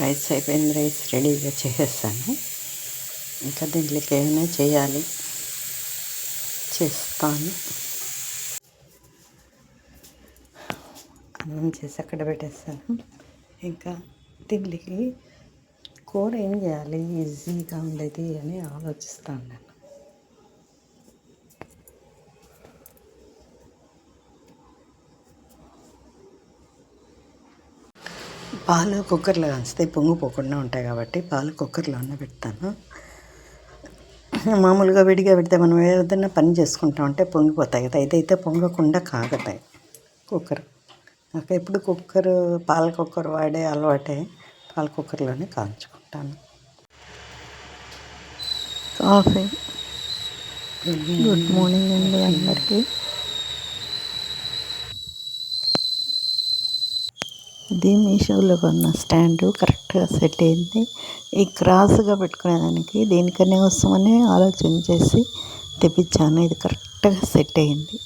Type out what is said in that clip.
Rice అయిపోయింది rice రెడీగా చేసేస్తాను ఇంకా దీంట్లోకి ఏమైనా చేయాలి చేస్తాను. అన్నం చేసి అక్కడ పెట్టేస్తాను. ఇంకా దీంట్లోకి కూర ఏం చేయాలి? ఈజీగా ఉండేది అని ఆలోచిస్తాను నేను. పాలు కుక్కర్లో కాస్తే పొంగిపోకుండా ఉంటాయి కాబట్టి పాలు కుక్కర్లోనే పెడతాను. మామూలుగా విడిగా పెడితే మనం ఏదైనా పని చేసుకుంటా ఉంటే పొంగిపోతాయి కదా ఇదైతే పొంగకుండా కాగతాయి కుక్కర్. నాకు ఎప్పుడు కుక్కర్ పాల కుక్కర్ వాడే అలవాటే పాల కుక్కర్లోనే కాల్చుకుంటాను. కాఫీ. గుడ్ మార్నింగ్ అండి అందరికీ. ఇది మీషోలో కొన్న స్టాండ్ కరెక్ట్గా సెట్ అయింది. ఈ క్రాస్గా పెట్టుకునేదానికి దేనికనే వస్తామని ఆలోచన చేసి తెప్పించాను. ఇది కరెక్ట్గా సెట్ అయింది.